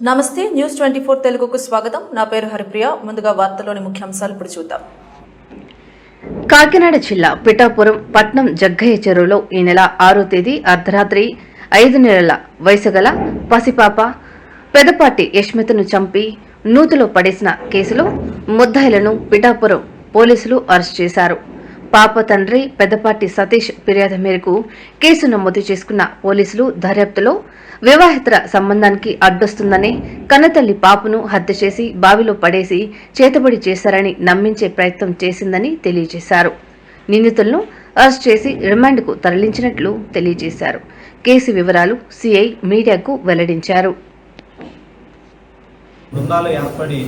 నమస్తే news twenty four తెలుగుకు స్వాగతం. నా పేరు హరిప్రియ. ముందుగా వార్తలోని ముఖ్యాంశాలు ఇప్పుడు చూద్దాం. కాకినాడ జిల్లా పిఠాపురం పట్నం జగ్గయ్య చెరువులో ఈ నెల ఆరో తేదీ అర్ధరాత్రి ఐదు నెలల వయసు గల పసిపాప పెదపాటి యష్మితను చంపి నూతిలో పడేసిన కేసులో ముద్దాయిలను పిఠాపురం పోలీసులు అరెస్ట్ చేశారు. పాప తండ్రి పెద్దపాటి సతీష్ ఫిర్యాదు మేరకు కేసు నమోదు చేసుకున్న పోలీసులు దర్యాప్తులో వివాహితర సంబంధానికి అడ్డొస్తుందని కన్నతల్లి పాపను హత్య చేసి బావిలో పడేసి చేతబడి చేశారని నమ్మించే ప్రయత్నం చేసిందని తెలియజేశారు. నిందితులను అరెస్ట్ చేసి రిమాండ్కు తరలించినట్లు తెలియజేశారు. కేసు వివరాలు సిఐ మీడియాకు వెల్లడించారు. బృందాలు ఏర్పడి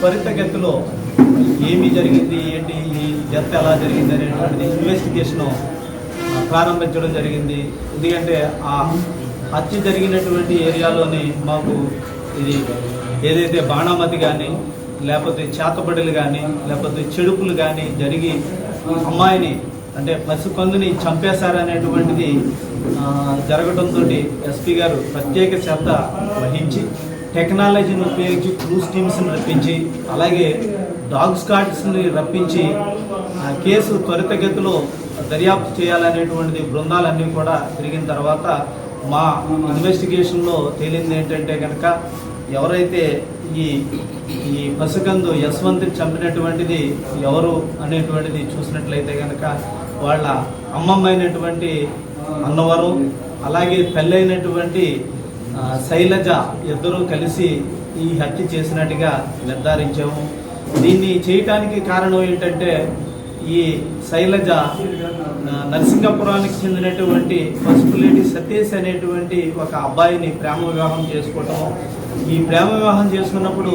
త్వరితగతిలో జరిగింది ఏంటి ఈ డెత్ ఎలా జరిగింది అనేటువంటిది ఇన్వెస్టిగేషన్ ప్రారంభించడం జరిగింది. ఎందుకంటే ఆ హత్య జరిగినటువంటి ఏరియాలోని మాకు ఇది ఏదైతే బాణామతి కానీ లేకపోతే చేతబడులు కానీ లేకపోతే చెడుపులు కానీ జరిగి అమ్మాయిని అంటే పసికందుని చంపేశారనేటువంటిది జరగడంతో ఎస్పీ గారు ప్రత్యేక శ్రద్ధ వహించి టెక్నాలజీని ఉపయోగించి క్రూస్ టీమ్స్ని రప్పించి అలాగే డాగ్ స్కాట్స్ని రప్పించి ఆ కేసు త్వరితగతిలో దర్యాప్తు చేయాలనేటువంటిది బృందాలన్నీ కూడా తిరిగిన తర్వాత మా ఇన్వెస్టిగేషన్లో తేలింది ఏంటంటే కనుక ఎవరైతే ఈ ఈ పసికందు యశ్వంత్ని చంపినటువంటిది ఎవరు అనేటువంటిది చూసినట్లయితే కనుక వాళ్ళ అమ్మమ్మ అయినటువంటి అన్నవరం అలాగే పెళ్ళైనటువంటి శైలజ ఇద్దరూ కలిసి ఈ హత్య చేసినట్టుగా నిర్ధారించాము. దీన్ని చేయటానికి కారణం ఏంటంటే ఈ శైలజ నరసింగపురానికి చెందినటువంటి పసుపులేటి సతీష్ అనేటువంటి ఒక అబ్బాయిని ప్రేమ వివాహం చేసుకోవటము ఈ ప్రేమ వివాహం చేసుకున్నప్పుడు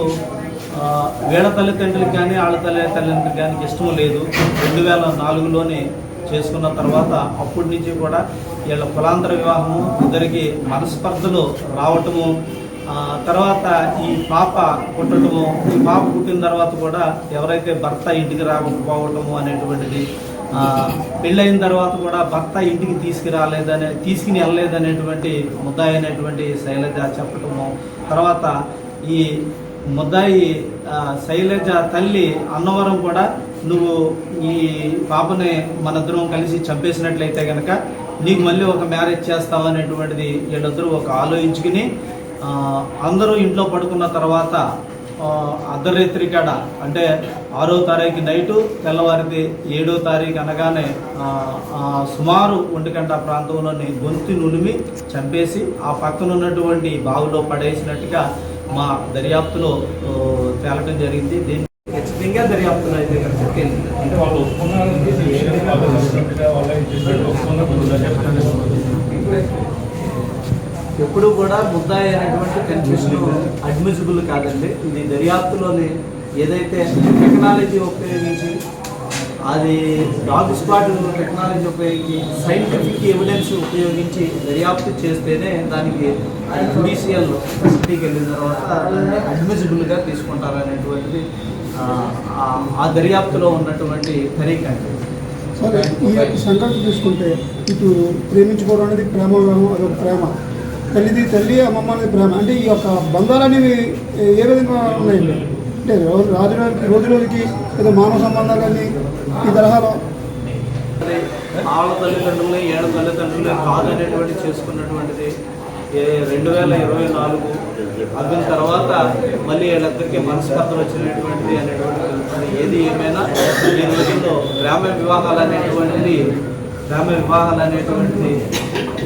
వీళ్ళ తల్లిదండ్రులకు కానీ వాళ్ళ తల్లి తల్లిదండ్రులకు కానీ ఇష్టం లేదు. రెండు వేల నాలుగులోనే చేసుకున్న తర్వాత అప్పటి నుంచి కూడా వీళ్ళ కులాంతర వివాహము ఇద్దరికి మనస్పర్ధలు రావటము తర్వాత ఈ పాప పుట్టడము ఈ పాప పుట్టిన తర్వాత కూడా ఎవరైతే భర్త ఇంటికి రాకపోవటము అనేటువంటిది పెళ్ళైన తర్వాత కూడా భర్త ఇంటికి తీసుకురాలేదనే తీసుకుని వెళ్ళలేదనేటువంటి ముద్దాయి అనేటువంటి శైలజ చెప్పటము. తర్వాత ఈ ముద్దాయి శైలజ తల్లి అన్నవరం కూడా నువ్వు ఈ పాపని మనిద్దరం కలిసి చంపేసినట్లయితే కనుక నీకు మళ్ళీ ఒక మ్యారేజ్ చేస్తావు అనేటువంటిది వీళ్ళిద్దరూ ఒక ఆలోచించుకుని అందరూ ఇంట్లో పడుకున్న తర్వాత అర్ధరాత్రి కాడ అంటే ఆరో తారీఖు నైటు తెల్లవారిది ఏడో తారీఖు అనగానే సుమారు ఒంటి గంట ప్రాంతంలోని గొంతు నులిమి చంపేసి ఆ పక్కన ఉన్నటువంటి బావిలో పడేసినట్టుగా మా దర్యాప్తులో తేలటం జరిగింది. దీన్ని ఖచ్చితంగా దర్యాప్తులో అయితే ఇక్కడ చెప్పింది అంటే వాళ్ళు ఒప్పుకున్నారు చెప్పి వేరే వాళ్ళు వచ్చినట్టుగా వాళ్ళ చేసినట్టు ఒప్పుకున్నప్పుడు ఎప్పుడు కూడా ముద్దాయి అయినటువంటి కన్ఫ్యూషన్ అడ్మిసిబుల్ కాదండి. ఇది దర్యాప్తులోని ఏదైతే టెక్నాలజీ ఉపయోగించి అది డాగ్ స్పాట్ టెక్నాలజీ ఉపయోగించి సైంటిఫిక్ ఎవిడెన్స్ ఉపయోగించి దర్యాప్తు చేస్తేనే దానికి జుడిషియల్ ఫెసిలిటీకి వెళ్ళిన తర్వాత అడ్మిసిబుల్గా తీసుకుంటారు అనేటువంటిది ఆ, దర్యాప్తులో ఉన్నటువంటి తరీక అండి. సరే ఈ సంకల్పం తీసుకుంటే ఇటు ప్రేమించుకోవడం అనేది ప్రేమ అదొక ప్రేమ. తల్లిది తల్లి అమ్మమ్మని ప్రేమ. అంటే ఈ యొక్క బంధాలు అనేవి ఏ విధంగా ఉన్నాయండి అంటే రోజు రాజు రోజుకి రోజు రోజుకి ఏదో మానవ కానీ ఈ తరహాలో? ఆడ తల్లిదండ్రులని ఏళ్ళ తల్లిదండ్రులే కాదనేటువంటి చేసుకున్నటువంటిది ఏ రెండు వేల ఇరవై నాలుగు అదిన తర్వాత మళ్ళీ వీళ్ళిద్దరికి మనస్పర్ధలు వచ్చినటువంటిది అనేటువంటిది ఏది ఏమైనా ఈ రోజుల్లో గ్రామ వివాహాలు అనేటువంటిది గ్రామ వివాహాలు అనేటువంటిది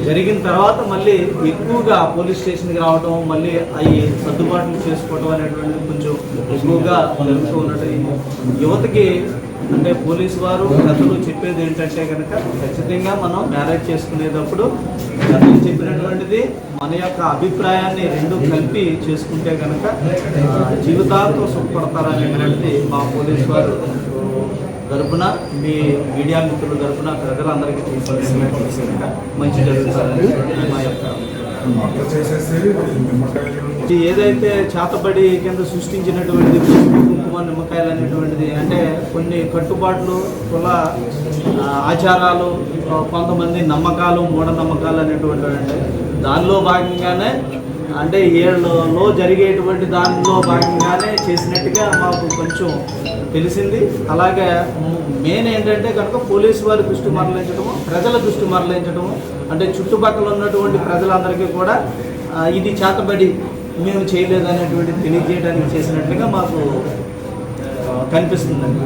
జరిగిన తర్వాత మళ్ళీ ఎక్కువగా పోలీస్ స్టేషన్కి రావడం మళ్ళీ అవి సర్దుబాట్లు చేసుకోవడం అనేటువంటిది కొంచెం ఎక్కువగా జరుగుతూ ఉన్నట్టు యువతకి అంటే పోలీసు వారు గతలు చెప్పేది ఏంటంటే కనుక ఖచ్చితంగా మనం మ్యారేజ్ చేసుకునేటప్పుడు గతలు చెప్పినటువంటిది మన యొక్క అభిప్రాయాన్ని రెండు కలిపి చేసుకుంటే కనుక జీవితాలతో సుఖపడతారనేటువంటిది మా పోలీసు వారు తరపున మీ మీడియా మిత్రుల తరపున ప్రజలందరికీ తీసుకునేటువంటి మంచి జరుగుతారని మా యొక్క చేసేసి ఇది ఏదైతే చేతబడి కింద సృష్టించినటువంటిది కుంకుమ నిమ్మకాయలు అనేటువంటిది అంటే కొన్ని కట్టుబాట్లు కుల ఆచారాలు కొంతమంది నమ్మకాలు మూఢనమ్మకాలు అనేటువంటివి అంటే దానిలో భాగంగానే అంటే ఏళ్ళలో జరిగేటువంటి దానిలో భాగంగానే చేసినట్టుగా మాకు కొంచెం తెలిసింది. అలాగే మెయిన్ ఏంటంటే కనుక పోలీసు వారి దృష్టి మరలించడము ప్రజల దృష్టి మరలించడము అంటే చుట్టుపక్కల ఉన్నటువంటి ప్రజలందరికీ కూడా ఇది చేతబడి మేము చేయలేదు అనేటువంటి తెలియజేయడానికి చేసినట్లుగా మాకు కనిపిస్తుందండి.